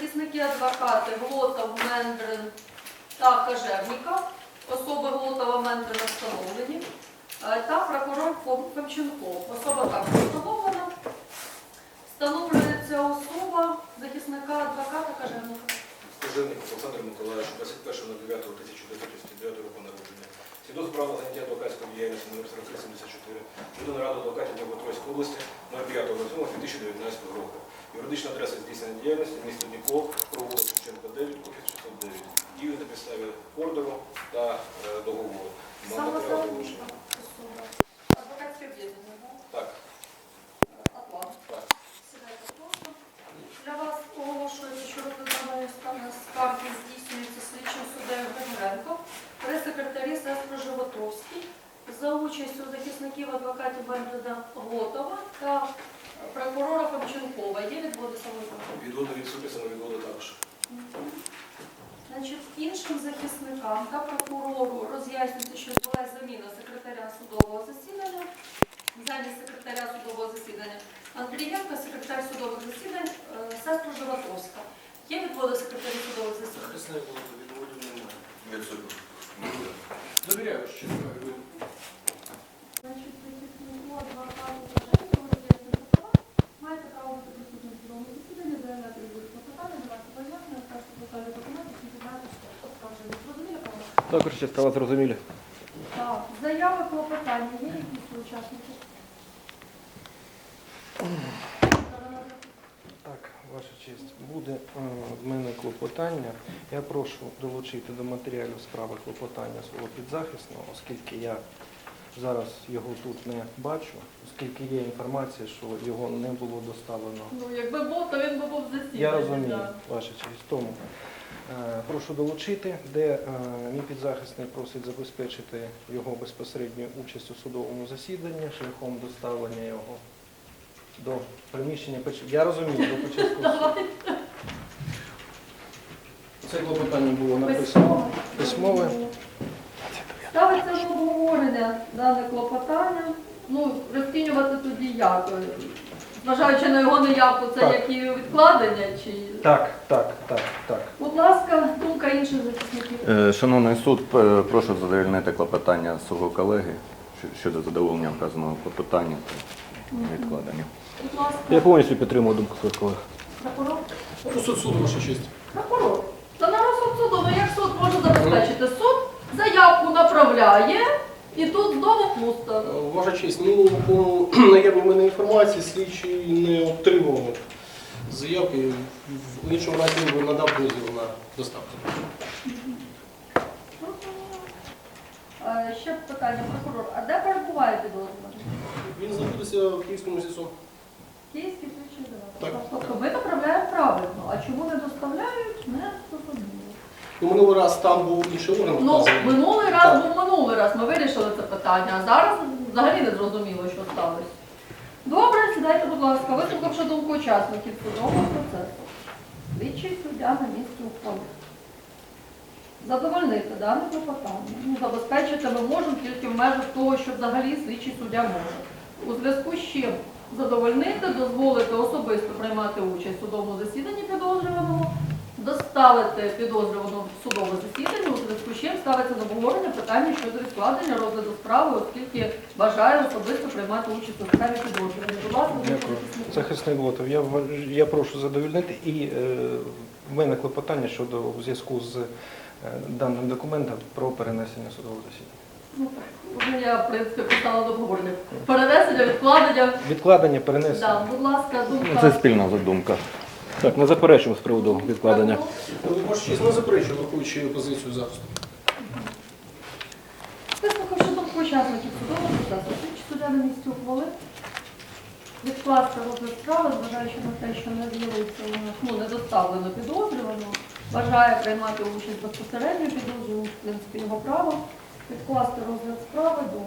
захисники адвокати Глотов, Мендрин та Кажевніка, особи Глотова Мендрина встановлені, е, та прокурор Фом- Особа також встановлена. Встановлюється особа захисника адвоката Кажевніка. Служебник Олександр Миколаївич, 21.09.1989 року народження. Свідоцтво права заняття адвокатської діяльності номер 4374 щодо наради адвокатів Дніпропетровської області 05.07.2019 року. Юридична адреса здійснення діяльності місто Дніпро, провулок Шевченка 9, офіс 609. Дію на підставі ордеру та е, договору. Саме Матеріал долучення. Особа. Адвокатське об'єднання, так? Так, Атлант. так. Сідайте просто. Для вас оголошується, що розглядання скарги здійснюється слідчим суддею Григоренко, прес-секретарі Сестри Животовський за участю захисників адвокатів Бендліда Готова та прокурора Фомченкова. Є відводи самовідводу? Відводи від суду, самовідводи також. Значить, іншим захисникам та прокурору роз'яснюється, що відбулася заміна секретаря судового засідання, замість секретаря судового засідання Андрієнка, секретар судових засідань, е, сестру Животовська. Є відводи секретарів судових засідань? Відводів немає. Також ще стало зрозумілі. Так, заяви клопотання є якісь учасники? Так, ваша честь, буде е, в мене клопотання. Я прошу долучити до матеріалів справи клопотання свого підзахисного, оскільки я зараз його тут не бачу, оскільки є інформація, що його не було доставлено. Ну, якби був, то він би був засіданий. Я розумію, да. ваша честь. Тому е, прошу долучити, де е, мій підзахисний просить забезпечити його безпосередню участь у судовому засіданні шляхом доставлення його до приміщення. Поч- Я розумію, до початку. Це клопотання було написано Письмове. Ставиться на обговорення дане клопотання. Ну, розцінювати тоді як? Зважаючи на його неявку, це Так. як і відкладення чи. Так, так, так, так. Будь ласка, думка інших захисників. Е, Шановний суд, прошу задовольнити клопотання свого колеги щ- щодо задоволення вказаного клопотання та відкладення. Будь ласка, Я повністю підтримую думку своїх колег. прокурор. Розсуд суду, ваша честь. Прокурор. Та на розсуд суду, ну як суд може забезпечити? Суд заявку направляє і тут знову пусто. Е, Ваша честь, ну по наявній мене інформації слідчий не отримував заявки. В іншому разі він би надав дозвіл на доставку. Е, Ще питання, прокурор. А де перебуває підозрюваний? Він знаходиться в Київському СІСО. Київський слідчий Так. Тобто ми направляємо правильно, а чому не зрозуміло. Ну, минулий раз там був інший орган Ну, вказаний. минулий раз Так. був минулий раз, ми вирішили це питання, а зараз взагалі не зрозуміло, що сталося. Добре, сідайте, будь ласка, вислухавши думку учасників судового процесу. Слідчий суддя на місці ухвали. Задовольнити дане клопотання. Ну, забезпечити ми можемо тільки в межах того, що взагалі слідчий суддя може. У зв'язку з чим задовольнити, дозволити особисто приймати участь в судовому засіданні підозрюваного, доставити підозрюваного в судове засідання, у зв'язку з чим ставиться на обговорення питання щодо відкладення розгляду справи, оскільки бажає особисто приймати участь у справі підозрюваного. Будь ласка, Дякую. захисник. Захисник Глотов, я, вваж- я прошу задовольнити і е, в мене клопотання щодо в зв'язку з е, даним документом про перенесення судового засідання. Ну, так, вже я, в принципі, писала до обговорення. Перенесення, відкладення. Відкладення, перенесення. Да, будь ласка, думка. Це спільна задумка. Так, не заперечуємо з приводу відкладення. Честь, не заперечую, враховуючи позицію захисту. Вислухавши думку учасників судового процесу, слідчий суддя на місці ухвалив відкласти розгляд справи, зважаючи на те, що не з'явився ну, не доставлено підозрюваного, бажає приймати участь безпосередньо підозрюваного, в принципі, його право, відкласти розгляд справи до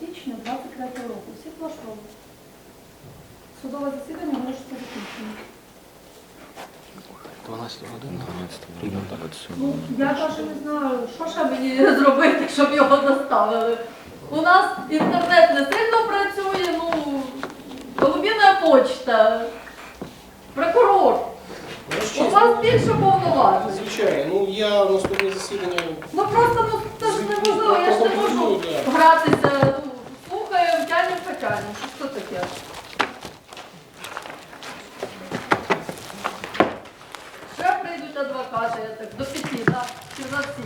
січня 23 року. Всіх влаштовує. Судове засідання оголошується закінченим. 12 година, 12 Ну, я навіть не знаю, що ще мені зробити, щоб його доставили. У нас інтернет не сильно працює, ну, голубіна почта, прокурор. Ну, У вас більше повноважень. Звичайно, ну я наступне засідання Ну просто ну ж неможливо, я ж не можу гратися, ну, слухаємо, тянемо, потянемо. Що це таке? Ще прийдуть адвокати, я так, до п'яти, так? Чи за всі?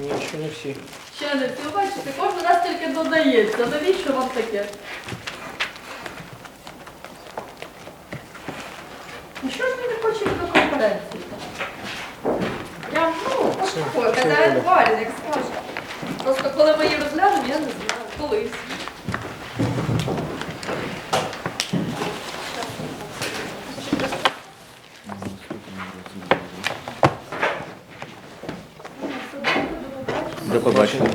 Ні, ще не всі. Ще не всі. Бачите, кожен раз тільки додається. Навіщо вам таке? Ну що ж ви не хочете до конференції? Я, ну, Оля. варі, як скаже. Просто коли ми її розглянемо, я не знаю. Колись. До побачення.